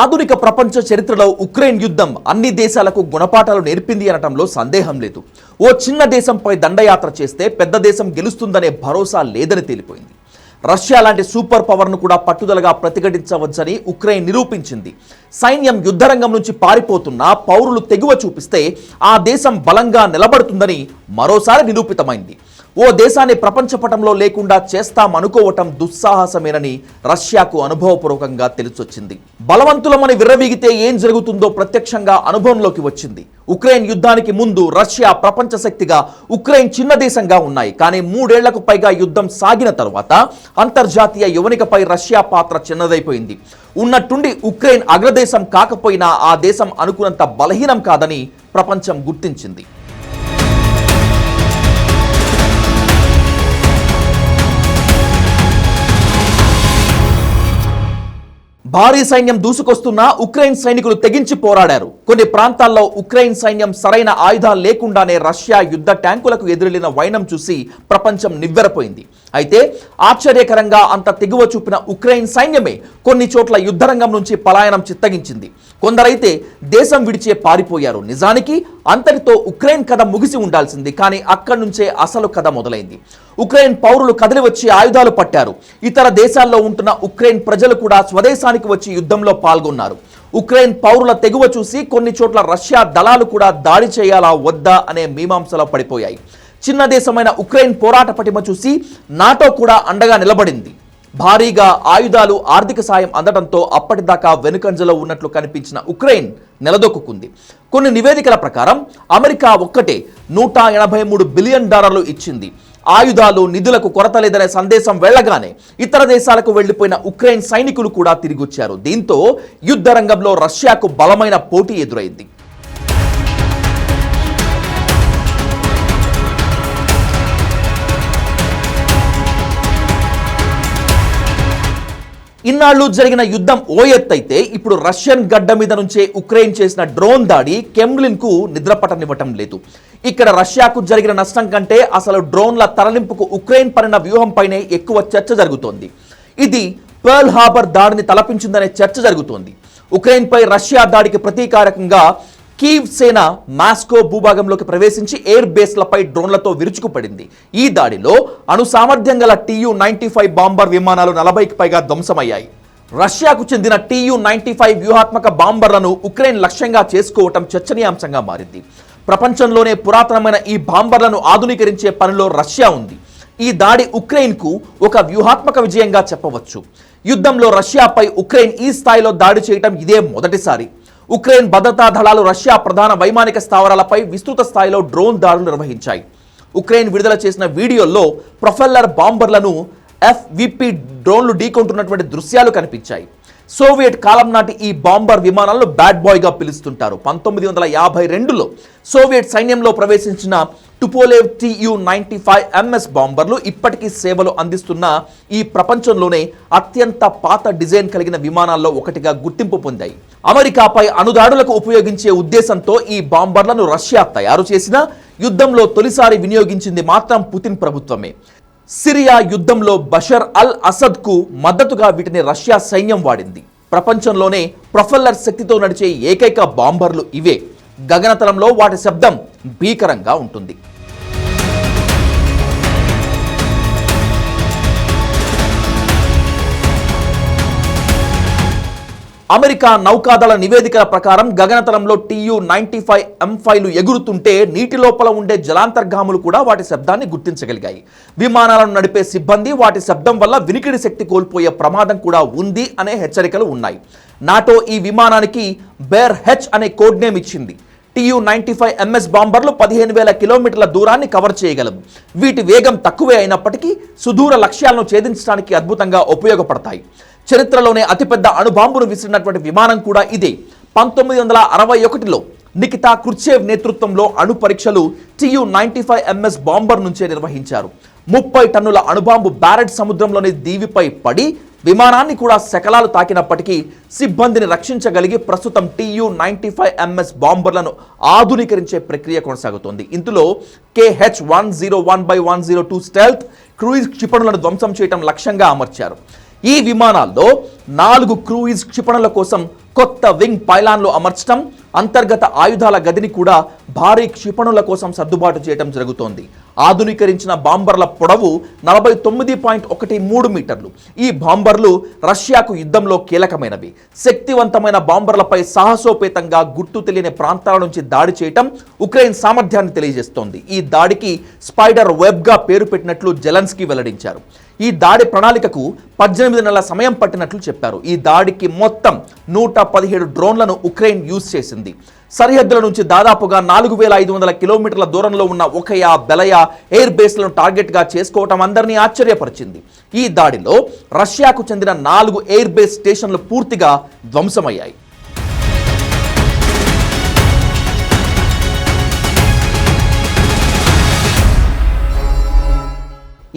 ఆధునిక ప్రపంచ చరిత్రలో ఉక్రెయిన్ యుద్ధం అన్ని దేశాలకు గుణపాఠాలు నేర్పింది అనటంలో సందేహం లేదు. ఓ చిన్న దేశంపై దండయాత్ర చేస్తే పెద్ద దేశం గెలుస్తుందనే భరోసా లేదని తేలిపోయింది. రష్యా లాంటి సూపర్ పవర్ను కూడా పట్టుదలగా ప్రతిఘటించవచ్చని ఉక్రెయిన్ నిరూపించింది. సైన్యం యుద్ధరంగం నుంచి పారిపోతున్నా పౌరులు తెగువ చూపిస్తే ఆ దేశం బలంగా నిలబడుతుందని మరోసారి నిరూపితమైంది. ఓ దేశాన్ని ప్రపంచ పటంలో లేకుండా చేస్తామనుకోవటం దుస్సాహసమేనని రష్యాకు అనుభవపూర్వకంగా తెలిసొచ్చింది. బలవంతులమని విర్రవీగితే ఏం జరుగుతుందో ప్రత్యక్షంగా అనుభవంలోకి వచ్చింది. ఉక్రెయిన్ యుద్ధానికి ముందు రష్యా ప్రపంచ శక్తిగా ఉక్రెయిన్ చిన్న దేశంగా ఉన్నాయి. కానీ మూడేళ్ళకు పైగా యుద్ధం సాగిన తరువాత అంతర్జాతీయ యువనికపై రష్యా పాత్ర చిన్నదైపోయింది. ఉన్నట్టుండి ఉక్రెయిన్ అగ్రదేశం కాకపోయినా ఆ దేశం అనుకున్నంత బలహీనం కాదని ప్రపంచం గుర్తించింది. భారీ సైన్యం దూసుకొస్తున్నా ఉక్రెయిన్ సైనికులు తెగించి పోరాడారు. కొన్ని ప్రాంతాల్లో ఉక్రెయిన్ సైన్యం సరైన ఆయుధాలు లేకుండానే రష్యా యుద్ధ ట్యాంకులకు ఎదురెళ్ళిన వైనం చూసి ప్రపంచం నివ్వెరపోయింది. అయితే ఆశ్చర్యకరంగా అంత తెగువ చూపిన ఉక్రెయిన్ సైన్యమే కొన్ని చోట్ల యుద్ధరంగం నుంచి పలాయనం చిత్తగించింది. కొందరైతే దేశం విడిచే పారిపోయారు. నిజానికి అంతటితో ఉక్రెయిన్ కథ ముగిసి ఉండాల్సింది. కానీ అక్కడి నుంచే అసలు కథ మొదలైంది. ఉక్రెయిన్ పౌరులు కదిలి వచ్చి ఆయుధాలు పట్టారు. ఇతర దేశాల్లో ఉంటున్న ఉక్రెయిన్ ప్రజలు కూడా స్వదేశానికి వచ్చి యుద్ధంలో పాల్గొన్నారు. ఉక్రెయిన్ పౌరుల తెగువ చూసి కొన్ని చోట్ల రష్యా దళాలు కూడా దాడి చేయాలా వద్దా అనే మీమాంసలో పడిపోయాయి. చిన్న దేశమైన ఉక్రెయిన్ పోరాట పటిమ చూసి నాటో కూడా అండగా నిలబడింది. భారీగా ఆయుధాలు ఆర్థిక సాయం అందడంతో అప్పటిదాకా వెనుకంజలో ఉన్నట్లు కనిపించిన ఉక్రెయిన్ నిలదొక్కుంది కొన్ని నివేదికల ప్రకారం అమెరికా ఒక్కటే నూట ఎనభై మూడు బిలియన్ డాలర్లు ఇచ్చింది. ఆయుధాలు నిధులకు కొరత లేదనే సందేశం వెళ్ళగానే ఇతర దేశాలకు వెళ్ళిపోయిన ఉక్రెయిన్ సైనికులు కూడా తిరిగొచ్చారు. దీంతో యుద్ధ రంగంలో రష్యాకు బలమైన పోటీ ఎదురైంది. ఇన్నాళ్ళు జరిగిన యుద్ధం ఓ ఎత్తైతే ఇప్పుడు రష్యన్ గడ్డ మీద నుంచే ఉక్రెయిన్ చేసిన డ్రోన్ దాడి కెమ్లిన్కు నిద్రపటనివ్వటం నిద్రపట్టనివ్వటం లేదు. ఇక్కడ రష్యాకు జరిగిన నష్టం కంటే అసలు డ్రోన్ల తరలింపుకు ఉక్రెయిన్ పడిన వ్యూహంపైనే ఎక్కువ చర్చ జరుగుతోంది. ఇది పర్ల్ హార్బర్ దాడిని తలపించిందనే చర్చ జరుగుతోంది. ఉక్రెయిన్పై రష్యా దాడికి ప్రతీకారకంగా కీవ్ సేన మాస్కో భూభాగంలోకి ప్రవేశించి ఎయిర్ బేస్లపై డ్రోన్లతో విరుచుకుపడింది. ఈ దాడిలో అణు సామర్థ్యం గల టీయు నైన్టీ ఫైవ్ బాంబర్ విమానాలు నలభైకి పైగా ధ్వంసమయ్యాయి. రష్యాకు చెందిన టీయు నైన్టీ ఫైవ్ వ్యూహాత్మక బాంబర్లను ఉక్రెయిన్ లక్ష్యంగా చేసుకోవటం చర్చనీయాంశంగా మారింది. ప్రపంచంలోనే పురాతనమైన ఈ బాంబర్లను ఆధునీకరించే పనిలో రష్యా ఉంది. ఈ దాడి ఉక్రెయిన్కు ఒక వ్యూహాత్మక విజయంగా చెప్పవచ్చు. యుద్ధంలో రష్యాపై ఉక్రెయిన్ ఈ స్థాయిలో దాడి చేయటం ఇదే మొదటిసారి. ఉక్రెయిన్ భద్రతా దళాలు రష్యా ప్రధాన వైమానిక స్థావరాలపై విస్తృత స్థాయిలో డ్రోన్ దాడులు నిర్వహించాయి. ఉక్రెయిన్ విడుదల చేసిన వీడియోల్లో ప్రొఫెల్లర్ బాంబర్లను ఎఫ్విపి డ్రోన్లు ఢీకొంటున్నటువంటి దృశ్యాలు కనిపించాయి. సోవియట్ కాలం నాటి ఈ బాంబర్ విమానాలను బ్యాడ్ బాయ్గా పిలుస్తుంటారు. పంతొమ్మిది వందల యాభై రెండులో సోవియట్ సైన్యంలో ప్రవేశించిన Tupolev TU ninety five MS బాంబర్లు ఇప్పటికీ సేవలు అందిస్తున్న ఈ ప్రపంచంలోనే అత్యంత పాత డిజైన్ కలిగిన విమానాల్లో ఒకటిగా గుర్తింపు పొందాయి. అమెరికాపై అణుదాడులకు ఉపయోగించే ఉద్దేశంతో ఈ బాంబర్లను రష్యా తయారు చేసిన యుద్ధంలో తొలిసారి వినియోగించింది మాత్రం పుతిన్ ప్రభుత్వమే. సిరియా యుద్ధంలో బషర్ అల్ అసద్కు మద్దతుగా వీటిని రష్యా సైన్యం వాడింది. ప్రపంచంలోనే ప్రొఫెల్లర్ శక్తితో నడిచే ఏకైక బాంబర్లు ఇవే. గగనతలంలో వాటి శబ్దం భీకరంగా ఉంటుంది. అమెరికా నౌకాదళ నివేదికల ప్రకారం గగనతలంలో టీయు నైన్టీ ఫైవ్ ఎంఫైలు ఎగురుతుంటే నీటి లోపల ఉండే జలాంతర్గాములు కూడా వాటి శబ్దాన్ని గుర్తించగలిగాయి. విమానాలను నడిపే సిబ్బంది వాటి శబ్దం వల్ల వినికిడి శక్తి కోల్పోయే ప్రమాదం కూడా ఉంది అనే హెచ్చరికలు ఉన్నాయి. నాటో ఈ విమానానికి బేర్ హెచ్ అనే కోడ్ నేమ్ ఇచ్చింది. టీయు నైన్టీ ఫైవ్ ఎంఎస్ బాంబర్లు పదిహేను వేల కిలోమీటర్ల దూరాన్ని కవర్ చేయగలవు. వీటి వేగం తక్కువే అయినప్పటికీ సుదూర లక్ష్యాలను ఛేదించడానికి అద్భుతంగా ఉపయోగపడతాయి. చరిత్రలోనే అతిపెద్ద అణుబాంబును విసిరినటువంటి విమానం కూడా ఇదే. పంతొమ్మిది వందల అరవై ఒకటిలో నికితా కుర్చేవ్ నేతృత్వంలో అణు పరీక్షలు TU ninety five MS bomber నుంచే నిర్వహించారు. ముప్పై టన్నుల అణుబాంబు బ్యారెట్ సముద్రంలోని దీవిపై పడి విమానాన్ని కూడా శకలాలు తాకినప్పటికీ సిబ్బందిని రక్షించగలిగి ప్రస్తుతం టియు నైన్టీ ఫైవ్ ఎంఎస్ బాంబర్లను ఆధునీకరించే ప్రక్రియ కొనసాగుతోంది. ఇందులో KH one zero one by one zero two stealth cruise క్షిపణులను ధ్వంసం చేయడం లక్ష్యంగా అమర్చారు. ఈ విమానాల్లో నాలుగు క్రూయిజ్ క్షిపణుల కోసం కొత్త వింగ్ పైలాన్లు అమర్చడం అంతర్గత ఆయుధాల గదిని కూడా భారీ క్షిపణుల కోసం సర్దుబాటు చేయడం జరుగుతోంది. ఆధునీకరించిన బాంబర్ల పొడవు నలభై తొమ్మిది పాయింట్ ఒకటి మూడు మీటర్లు. ఈ బాంబర్లు రష్యాకు యుద్ధంలో కీలకమైనవి. శక్తివంతమైన బాంబర్లపై సాహసోపేతంగా గుర్తు తెలియని ప్రాంతాల నుంచి దాడి చేయటం ఉక్రెయిన్ సామర్థ్యాన్ని తెలియజేస్తోంది. ఈ దాడికి స్పైడర్ వెబ్గా పేరు పెట్టినట్లు జెలెన్స్కీ వెల్లడించారు. ఈ దాడి ప్రణాళికకు పద్దెనిమిది నెలల సమయం పట్టినట్లు చెప్పారు. ఈ దాడికి మొత్తం నూట పదిహేడు డ్రోన్లను ఉక్రెయిన్ యూజ్ చేసింది. సరిహద్దుల నుంచి దాదాపుగా నాలుగు వేల ఐదు వందల కిలోమీటర్ల దూరంలో ఉన్న ఒకయా బెలయా ఎయిర్ బేస్లను టార్గెట్గా చేసుకోవటం అందరినీ ఆశ్చర్యపరిచింది. ఈ దాడిలో రష్యాకు చెందిన నాలుగు ఎయిర్ బేస్ స్టేషన్లు పూర్తిగా ధ్వంసమయ్యాయి.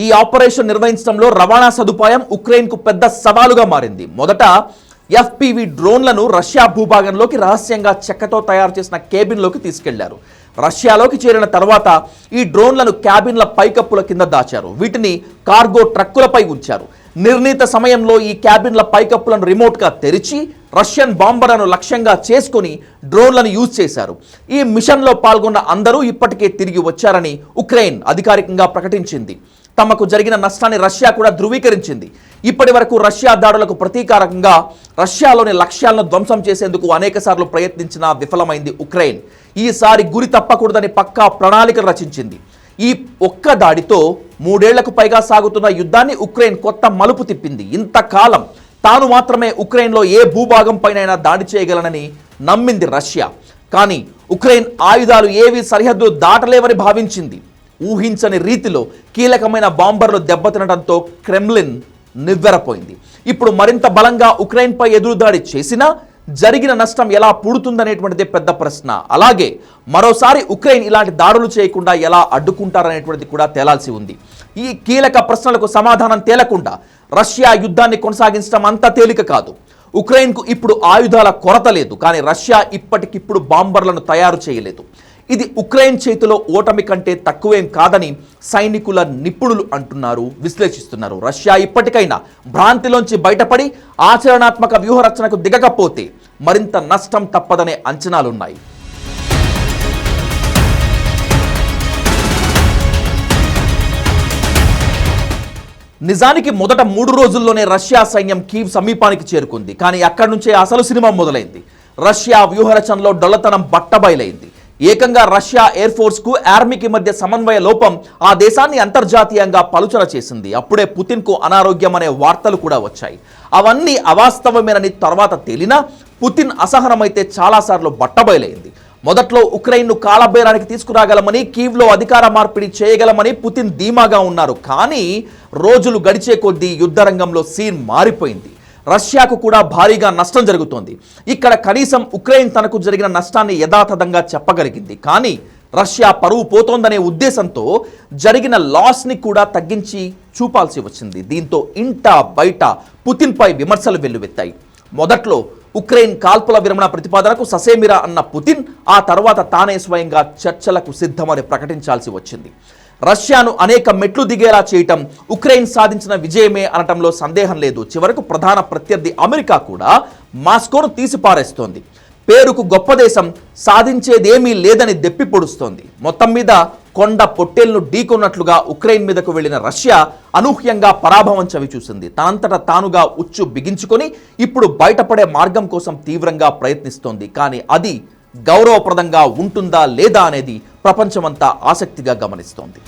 ఈ ఆపరేషన్ నిర్వహించడంలో రవాణా సదుపాయం ఉక్రెయిన్కు పెద్ద సవాలుగా మారింది. మొదట ఎఫ్పివి డ్రోన్లను రష్యా భూభాగంలోకి రహస్యంగా చెక్కతో తయారు చేసిన కేబిన్లోకి తీసుకెళ్ళారు. రష్యాలోకి చేరిన తర్వాత ఈ డ్రోన్లను క్యాబిన్ల పైకప్పుల కింద దాచారు. వీటిని కార్గో ట్రక్కులపై ఉంచారు. నిర్ణీత సమయంలో ఈ క్యాబిన్ల పైకప్పులను రిమోట్గా తెరిచి రష్యన్ బాంబర్లను లక్ష్యంగా చేసుకుని డ్రోన్లను యూజ్ చేశారు. ఈ మిషన్లో పాల్గొన్న అందరూ ఇప్పటికే తిరిగి వచ్చారని ఉక్రెయిన్ అధికారికంగా ప్రకటించింది. తమకు జరిగిన నష్టాన్ని రష్యా కూడా ధృవీకరించింది. ఇప్పటి వరకు రష్యా దాడులకు ప్రతీకారకంగా రష్యాలోని లక్ష్యాలను ధ్వంసం చేసేందుకు అనేకసార్లు ప్రయత్నించినా విఫలమైంది ఉక్రెయిన్. ఈసారి గురి తప్పకూడదని పక్కా ప్రణాళికలు రచించింది. ఈ ఒక్క దాడితో మూడేళ్ళకు పైగా సాగుతున్న యుద్ధాన్ని ఉక్రెయిన్ కొత్త మలుపు తిప్పింది. ఇంతకాలం తాను మాత్రమే ఉక్రెయిన్లో ఏ భూభాగం పైనైనా దాడి చేయగలనని నమ్మింది రష్యా. కానీ ఉక్రెయిన్ ఆయుధాలు ఏవి సరిహద్దు దాటలేవని భావించింది. ఊహించని రీతిలో కీలకమైన బాంబర్లు దెబ్బతినడంతో క్రెమ్లిన్ నివ్వెరపోయింది. ఇప్పుడు మరింత బలంగా ఉక్రెయిన్పై ఎదురుదాడి చేసినా జరిగిన నష్టం ఎలా పుడుతుందనేటువంటిది పెద్ద ప్రశ్న. అలాగే మరోసారి ఉక్రెయిన్ ఇలాంటి దాడులు చేయకుండా ఎలా అడ్డుకుంటారనేటువంటిది కూడా తేలాల్సి ఉంది. ఈ కీలక ప్రశ్నలకు సమాధానం తేలకుండా రష్యా యుద్ధాన్ని కొనసాగించడం అంత తేలిక కాదు. ఉక్రెయిన్కు ఇప్పుడు ఆయుధాల కొరత లేదు కానీ రష్యా ఇప్పటికిప్పుడు బాంబర్లను తయారు చేయలేదు. ఇది ఉక్రెయిన్ చేతిలో ఓటమి కంటే తక్కువేం కాదని సైనికుల నిపుణులు అంటున్నారు విశ్లేషిస్తున్నారు. రష్యా ఇప్పటికైనా భ్రాంతిలోంచి బయటపడి ఆచరణాత్మక వ్యూహరచనకు దిగకపోతే మరింత నష్టం తప్పదనే అంచనాలున్నాయి. నిజానికి మొదట మూడు రోజుల్లోనే రష్యా సైన్యం కీవ్ సమీపానికి చేరుకుంది కానీ అక్కడి నుంచే అసలు సినిమా మొదలైంది. రష్యా వ్యూహరచనలో డొల్లతనం బట్టబయలైంది. ఏకంగా రష్యా ఎయిర్ ఫోర్స్కు ఆర్మీకి మధ్య సమన్వయ లోపం ఆ దేశాన్ని అంతర్జాతీయంగా పలుచన చేసింది. అప్పుడే పుతిన్కు అనారోగ్యం అనే వార్తలు కూడా వచ్చాయి. అవన్నీ అవాస్తవమేనని తర్వాత తేలినా పుతిన్ అసహనమైతే చాలాసార్లు బట్టబయలైంది. మొదట్లో ఉక్రెయిన్ను కాలబేరానికి తీసుకురాగలమని కీవ్లో అధికార మార్పిడి చేయగలమని పుతిన్ ధీమాగా ఉన్నారు. కానీ రోజులు గడిచే కొద్దీ యుద్ధరంగంలో సీన్ మారిపోయింది. రష్యాకు కూడా భారీగా నష్టం జరుగుతోంది. ఇక్కడ కనీసం ఉక్రెయిన్ తనకు జరిగిన నష్టాన్ని యథాతథంగా చెప్పగలిగింది. కానీ రష్యా పరువు పోతోందనే ఉద్దేశంతో జరిగిన లాస్ని కూడా తగ్గించి చూపాల్సి వచ్చింది. దీంతో ఇంట బయట పుతిన్పై విమర్శలు వెల్లువెత్తాయి. మొదట్లో ఉక్రెయిన్ కాల్పుల విరమణ ప్రతిపాదనకు ససేమిరా అన్న పుతిన్ ఆ తర్వాత తానే స్వయంగా చర్చలకు సిద్ధమని ప్రకటించాల్సి వచ్చింది. రష్యాను అనేక మెట్లు దిగేలా చేయటం ఉక్రెయిన్ సాధించిన విజయమే అనటంలో సందేహం లేదు. చివరకు ప్రధాన ప్రత్యర్థి అమెరికా కూడా మాస్కోను తీసిపారేస్తోంది. పేరుకు గొప్ప దేశం సాధించేదేమీ లేదని దెప్పి పొడుస్తోంది. మొత్తం మీద కొండ పొట్టేల్ను ఢీకొన్నట్లుగా ఉక్రెయిన్ మీదకు వెళ్ళిన రష్యా అనూహ్యంగా పరాభవం చవి చూసింది తనంతట తానుగా ఉచ్చు బిగించుకొని ఇప్పుడు బయటపడే మార్గం కోసం తీవ్రంగా ప్రయత్నిస్తోంది. కానీ అది గౌరవప్రదంగా ఉంటుందా లేదా అనేది ప్రపంచమంతా ఆసక్తిగా గమనిస్తోంది.